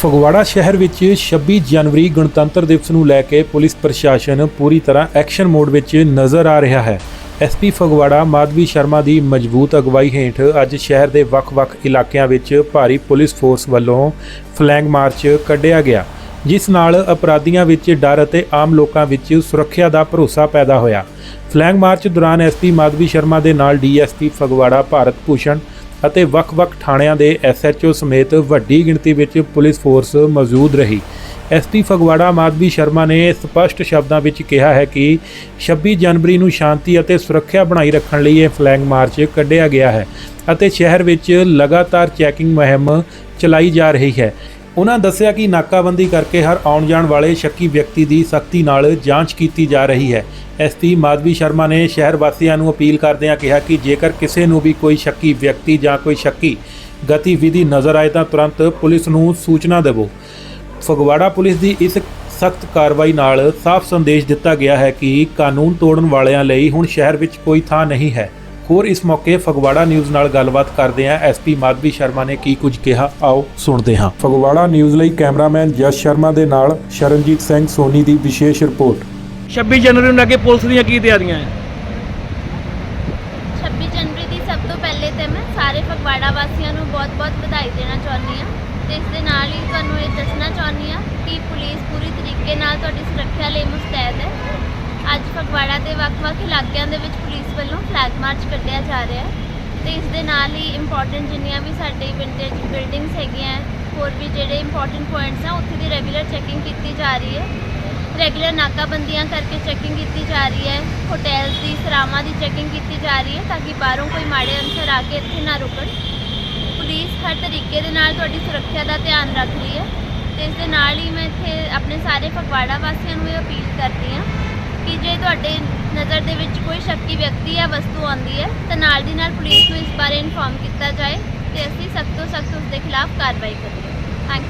ਫਗਵਾੜਾ ਸ਼ਹਿਰ ਵਿੱਚ 26 ਜਨਵਰੀ ਗਣਤੰਤਰ ਦਿਵਸ ਨੂੰ ਲੈ ਕੇ ਪੁਲਿਸ ਪ੍ਰਸ਼ਾਸਨ ਪੂਰੀ ਤਰ੍ਹਾਂ ਐਕਸ਼ਨ ਮੋਡ ਵਿੱਚ ਨਜ਼ਰ ਆ ਰਿਹਾ ਹੈ। ਐਸਪੀ ਫਗਵਾੜਾ ਮਾਧਵੀ ਸ਼ਰਮਾ ਦੀ ਮਜ਼ਬੂਤ ਅਗਵਾਈ ਹੇਠ ਅੱਜ ਸ਼ਹਿਰ ਦੇ ਵੱਖ-ਵੱਖ ਇਲਾਕਿਆਂ ਵਿੱਚ ਭਾਰੀ ਪੁਲਿਸ ਫੋਰਸ ਵੱਲੋਂ ਫਲੈਂਗ ਮਾਰਚ ਕੱਢਿਆ ਗਿਆ, ਜਿਸ ਨਾਲ ਅਪਰਾਧੀਆਂ ਵਿੱਚ ਡਰ ਅਤੇ ਆਮ ਲੋਕਾਂ ਵਿੱਚ ਸੁਰੱਖਿਆ ਦਾ ਭਰੋਸਾ ਪੈਦਾ ਹੋਇਆ। ਫਲੈਂਗ ਮਾਰਚ ਦੌਰਾਨ ਐਸਪੀ ਮਾਧਵੀ ਸ਼ਰਮਾ ਦੇ ਨਾਲ ਡੀਐਸਪੀ ਫਗਵਾੜਾ ਭਾਰਤ ਭੂਸ਼ਣ ਅਤੇ ਵੱਖ-ਵੱਖ ਥਾਣਿਆਂ ਦੇ ਐਸਐਚਓ ਸਮੇਤ ਵੱਡੀ ਗਿਣਤੀ ਵਿੱਚ ਪੁਲਿਸ ਫੋਰਸ ਮੌਜੂਦ ਰਹੀ। ਐਸਪੀ ਫਗਵਾੜਾ ਮਾਧਵੀ ਸ਼ਰਮਾ ਨੇ ਸਪਸ਼ਟ ਸ਼ਬਦਾਂ ਵਿੱਚ ਕਿਹਾ ਹੈ ਕਿ 26 ਜਨਵਰੀ ਨੂੰ ਸ਼ਾਂਤੀ ਅਤੇ ਸੁਰੱਖਿਆ ਬਣਾਈ ਰੱਖਣ ਲਈ ਇਹ ਫਲੈਗ ਮਾਰਚ ਕੱਢਿਆ ਗਿਆ ਹੈ ਅਤੇ ਸ਼ਹਿਰ ਵਿੱਚ ਲਗਾਤਾਰ ਚੈਕਿੰਗ ਮੁਹਿੰਮ ਚਲਾਈ ਜਾ ਰਹੀ ਹੈ। ਉਹਨਾਂ ਦੱਸਿਆ ਕਿ ਨਾਕਾਬੰਦੀ ਕਰਕੇ ਹਰ ਆਉਣ ਜਾਣ ਵਾਲੇ ਸ਼ੱਕੀ ਵਿਅਕਤੀ ਦੀ ਸਖਤੀ ਨਾਲ ਜਾਂਚ ਕੀਤੀ ਜਾ ਰਹੀ ਹੈ। ਐਸਪੀ ਮਾਧਵੀ ਸ਼ਰਮਾ ਨੇ ਸ਼ਹਿਰ ਵਾਸੀਆਂ ਨੂੰ ਅਪੀਲ ਕਰਦਿਆਂ ਕਿਹਾ ਕਿ ਜੇਕਰ ਕਿਸੇ ਨੂੰ ਵੀ ਕੋਈ ਸ਼ੱਕੀ ਵਿਅਕਤੀ ਜਾਂ ਕੋਈ ਸ਼ੱਕੀ ਗਤੀਵਿਧੀ ਨਜ਼ਰ ਆਏ ਤਾਂ ਤੁਰੰਤ ਪੁਲਿਸ ਨੂੰ ਸੂਚਨਾ ਦੇਵੋ। ਫਗਵਾੜਾ ਪੁਲਿਸ ਦੀ ਇਸ ਸਖਤ ਕਾਰਵਾਈ ਨਾਲ ਸਾਫ਼ ਸੰਦੇਸ਼ ਦਿੱਤਾ ਗਿਆ ਹੈ ਕਿ ਕਾਨੂੰਨ ਤੋੜਨ ਵਾਲਿਆਂ ਲਈ ਹੁਣ ਸ਼ਹਿਰ ਵਿੱਚ ਕੋਈ ਥਾਂ ਨਹੀਂ ਹੈ। ਹੋਰ ਇਸ ਮੌਕੇ ਫਗਵਾੜਾ ਨਿਊਜ਼ ਨਾਲ ਗੱਲਬਾਤ ਕਰਦੇ ਹਾਂ। ਐਸਪੀ ਮਾਧਵੀ ਸ਼ਰਮਾ ਨੇ ਕੀ ਕੁਝ ਕਿਹਾ? ਆਓ ਸੁਣਦੇ ਹਾਂ। ਫਗਵਾੜਾ ਨਿਊਜ਼ ਲਈ ਕੈਮਰਾਮੈਨ ਜਸ ਸ਼ਰਮਾ ਦੇ ਨਾਲ ਸ਼ਰਨਜੀਤ ਸਿੰਘ ਸੋਨੀ ਦੀ ਵਿਸ਼ੇਸ਼ ਰਿਪੋਰਟ। 26 ਜਨਵਰੀ ਨੂੰ ਲੈ ਕੇ ਪੁਲਿਸ ਦੀਆਂ ਕੀ ਤਿਆਰੀਆਂ ਹੈ 26 ਜਨਵਰੀ ਦੀ ਸਭ ਤੋਂ ਪਹਿਲੇ ਤੇ ਮੈਂ ਸਾਰੇ ਫਗਵਾੜਾ ਵਾਸੀਆਂ ਨੂੰ ਬਹੁਤ-ਬਹੁਤ ਵਧਾਈ ਦੇਣਾ ਚਾਹੁੰਦੀ ਹਾਂ ਤੇ ਇਸ ਦੇ ਨਾਲ ਹੀ ਤੁਹਾਨੂੰ ਇਹ ਦੱਸਣਾ ਚਾਹੁੰਦੀ ਹਾਂ ਕਿ ਪੁਲਿਸ ਪੂਰੀ ਤਰੀਕੇ ਨਾਲ ਤੁਹਾਡੀ ਸੁਰੱਖਿਆ ਲਈ ਮੁਸਤੈਦ ਹੈ। ਅੱਜ ਫਗਵਾੜਾ ਦੇ ਵੱਖ-ਵੱਖ ਇਲਾਕਿਆਂ ਦੇ ਵਿੱਚ ਪੁਲਿਸ ਵੱਲੋਂ ਫਲੈਗ ਮਾਰਚ ਕੱਢਿਆ ਜਾ ਰਿਹਾ ਹੈ ਤੇ ਇਸ ਦੇ ਨਾਲ ਹੀ ਇੰਪੋਰਟੈਂਟ ਜਿੰਨੀਆਂ ਵੀ ਸਾਡੇ ਵਿੰਟੇਜ ਬਿਲਡਿੰਗਸ ਹੈਗੀਆਂ ਹੋਰ ਵੀ ਜਿਹੜੇ ਇੰਪੋਰਟੈਂਟ ਪੁਆਇੰਟਸ ਆ, ਉੱਥੇ ਦੀ ਰੈਗੂਲਰ ਚੈਕਿੰਗ ਕੀਤੀ ਜਾ ਰਹੀ ਹੈ। ਰੈਗੂਲਰ ਨਾਕਾਬੰਦੀਆਂ ਕਰਕੇ ਚੈਕਿੰਗ ਕੀਤੀ ਜਾ ਰਹੀ ਹੈ ਹੋਟੈਲਸ ਦੀ, ਸਰਾਵਾਂ ਦੀ ਚੈਕਿੰਗ ਕੀਤੀ ਜਾ ਰਹੀ ਹੈ ਤਾਂ ਕਿ ਬਾਹਰੋਂ ਕੋਈ ਮਾੜੇ ਅਨਸਰ ਆ ਕੇ ਇੱਥੇ ਨਾ ਰੁਕਣ। ਪੁਲਿਸ ਹਰ ਤਰੀਕੇ ਦੇ ਨਾਲ ਤੁਹਾਡੀ ਸੁਰੱਖਿਆ ਦਾ ਧਿਆਨ ਰੱਖ ਰਹੀ ਹੈ ਤੇ ਇਸ ਦੇ ਨਾਲ ਹੀ ਮੈਂ ਇੱਥੇ ਆਪਣੇ ਸਾਰੇ ਫਗਵਾੜਾ ਵਾਸੀਆਂ ਨੂੰ ਇਹ ਅਪੀਲ ਕਰਦੀ ਹਾਂ ਤੁਹਾਡੇ ਨਜ਼ਰ ਦੇ ਵਿੱਚ ਕੋਈ ਸ਼ੱਕੀ ਵਿਅਕਤੀ ਜਾਂ ਵਸਤੂ ਆਉਂਦੀ ਹੈ, ਤਾਂ ਨਾਲ ਦੀ ਨਾਲ ਪੁਲਿਸ ਨੂੰ ਇਸ ਬਾਰੇ ਇਨਫੋਰਮ ਕੀਤਾ ਜਾਏ ਤੇ ਅਸੀਂ ਸਖਤ ਤੋਂ ਸਖਤ ਉਸ ਦੇ ਖਿਲਾਫ ਕਾਰਵਾਈ ਕਰੀਏ।